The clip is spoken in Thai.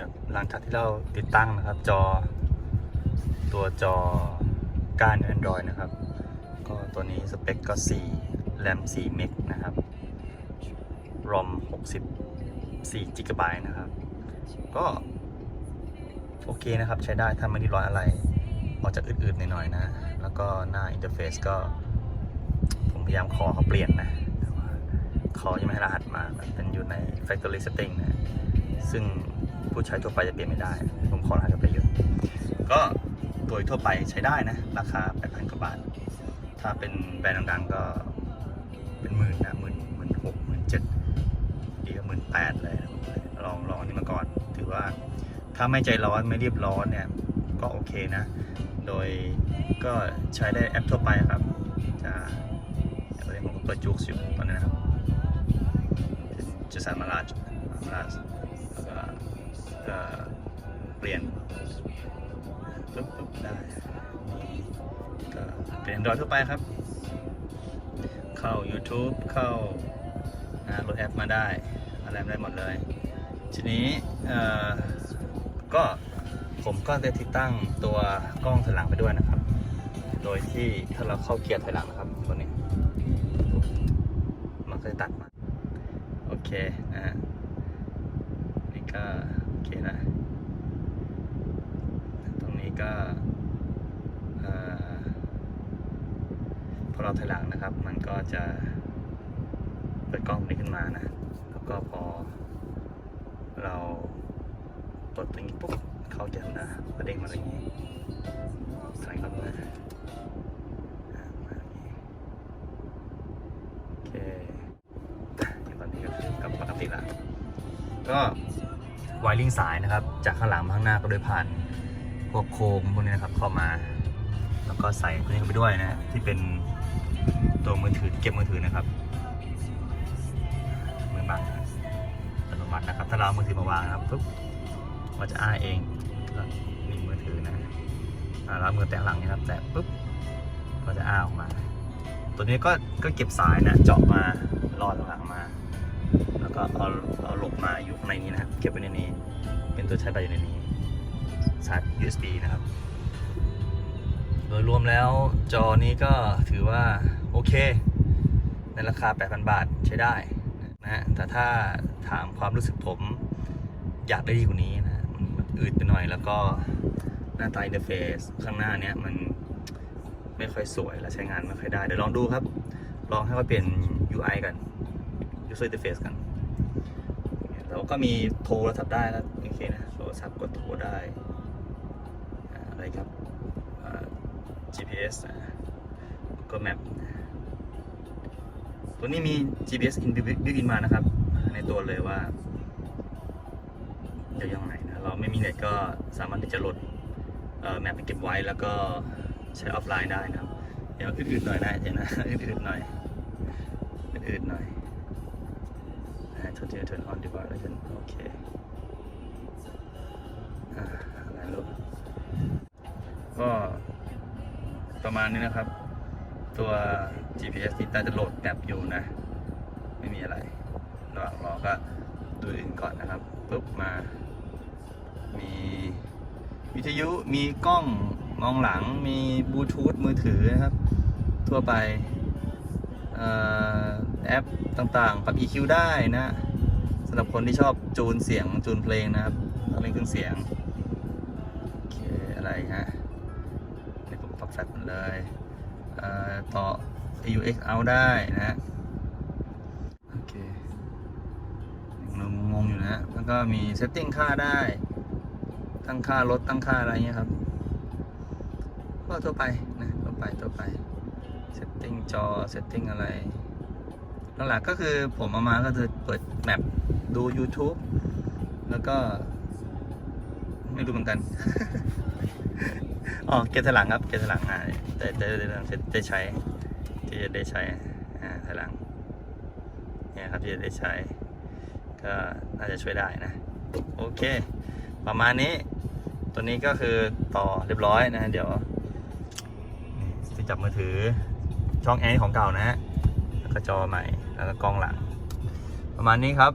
ครับหลังจากที่เราติดตั้งนะครับจอ ตัวจอก้าน Android นะครับ ก็ตัวนี้สเปคก็4แรม4เมกนะครับรอม64จิกะไบต์นะครับ ก็โอเคนะครับใช้ได้ถ้าไม่ได้ร้อนอะไรออกจากอืดๆหน่อยๆนะ แล้วก็หน้าอินเทอร์เฟซก็ ผมพยายามขอเขาเปลี่ยนนะแต่ว่าเขายังไม่ให้รหัสมามันเป็นอยู่ใน factory setting นะ ซึ่งผู้ใช้ทั่วไปจะเปลี่ยนไม่ได้ ผมขอรหัสเขาไปอยู่ก็โดยทั่วไปใช้ได้นะ ราคา 8,000 กว่าบาท ถ้าเป็นแบรนด์ดังๆก็เป็นหมื่นนะหมื่นหมื่นหกหมื่นเจ็ดดีก็หมื่นแปดเลย ลองลองอันนี้มาก่อน ถือว่าถ้าไม่ใจร้อนไม่รีบร้อนเนี่ย ก็โอเคนะ โดยก็ใช้ได้แอปทั่วไปครับจะตอนนี้ผมก็เปิดจูกอยู่ตอนนี้นะครับจะสามารถมาราช ก็เปลี่ยนปุ๊บปุ๊บได้ก็เป็น Android ทั่วไปครับ เข้า YouTube เข้าโหลดแอปมาได้ อะไรได้หมดเลย ทีนี้ก็ผมก็ได้ติดตั้งตัวกล้องถอยหลังไปด้วยนะครับ โดยที่ถ้าเราเข้าเกียร์ถอยหลังนะครับตัวนี้ มันก็จะตัดมา โอเคนะฮะนี่ก็โอเคนะ ตรง นี้ก็พอเราถอยหลังนะครับ มันก็จะเปิดกล้องนี้ขึ้นมานะ แล้วก็พอเรากดตรงนี้ปุ๊บเขาจะนะกระเด้งมาอย่างนี้ถอยกลับมาอะมาอย่างนี้โอเคอะตอนนี้ก็กลับปกติละก็ไวริงสายนะครับ จากข้างหลังมาข้างหน้าก็โดยผ่าน พวกโคมพวกนี้นะครับเข้ามา แล้วก็ใส่ตัวนี้เข้าไปด้วยนะที่เป็นตัวมือถือเก็บมือถือนะครับมือบังอัตโนมัตินะครับ ถ้าเรามือถือมาวางนะครับปุ๊บมันจะอ้าเองก็มีมือถือนะอ่าเราเอามือแตะหลังนะครับแตะปุ๊บก็จะอ้าออกมา ตัวนี้ก็ก็เก็บสายนะเจาะมาลอดหลังมา แล้วก็เอาเอาหลบมาอยู่ในนี้นะครับเก็บไว้ในนี้ เป็นตัวใช้ไปอยู่ในนี้ สาย USB นะครับ โดยรวมแล้วจอนี้ก็ถือว่าโอเค ในราคา 8,000 บาทใช้ได้นะฮะแต่ถ้าถามความรู้สึกผมอยากได้ดีกว่านี้นะมันอืดไปหน่อยแล้วก็หน้าตาอินเทอร์เฟซข้างหน้าเนี้ยมันไม่ค่อยสวยและใช้งานไม่ค่อยได้ เดี๋ยวลองดูครับ ลองให้เขาเปลี่ยน UI กัน User Interface กันแล้วก็มีโทรศัพท์ได้แล้วโอเคนะโทรศัพท์กดโทรได้ อะไรครับ GPS Google Map ตัวนี้มี GPS in built in มานะครับ ในตัวเลยว่าจะยังไงนะ เราไม่มีเน็ตก็สามารถที่จะโหลดแมปไปเก็บไว้แล้วก็ใช้ออฟไลน์ได้นะครับ เดี๋ยวอืดๆหน่อยนะเดี๋ยนะอืดๆหน่อยอืดๆหน่อยอ่า turn turn on device โอเคอ่าอะไรลูก ก็ประมาณนี้นะครับ ตัว GPS นี่น่าจะโหลดแอปอยู่นะ ไม่มีอะไรระหว่างรอก็ดูอื่นก่อนนะครับปุ๊บมา มีวิทยุมีกล้องมองหลังมีบลูทูธมือถือนะครับ ทั่วไปออแอปต่างๆ ปรับ EQ ได้นะสำหรับคนที่ชอบจูนเสียงจูนเพลงนะครับต้องเล่นเครื่องเสียง โอเค อะไรฮะ แฟลชหมดเลยเต่อ AUX out ได้นะโอเคยังงงอยู่นะฮะแล้วก็มีเซตติ้งค่าได้ ตั้งค่ารถตั้งค่าอะไรเงี้ยครับ ก็ทั่วไปนะทั่วไปทั่วไปเซตติ้งจอเซตติ้งอะไรหลักๆก็คือผมเอามาก็จะเปิดแมปดู YouTube แล้วก็ ไม่รู้เหมือนกัน อ๋อเกียร์ถอยหลังครับเกียร์ถอยหลังอะจะจะจะจะได้ใช้ที่จะได้ใช้อ่าถอยหลังเนี่ยครับที่จะได้ใช้ ก็น่าจะช่วยได้นะโอเค ประมาณนี้ ตัวนี้ก็คือต่อเรียบร้อยนะ เดี๋ยวที่จับมือถือช่องแอร์ของเก่านะฮะแล้วก็จอใหม่แล้วก็กล้องหลัง ประมาณนี้ครับ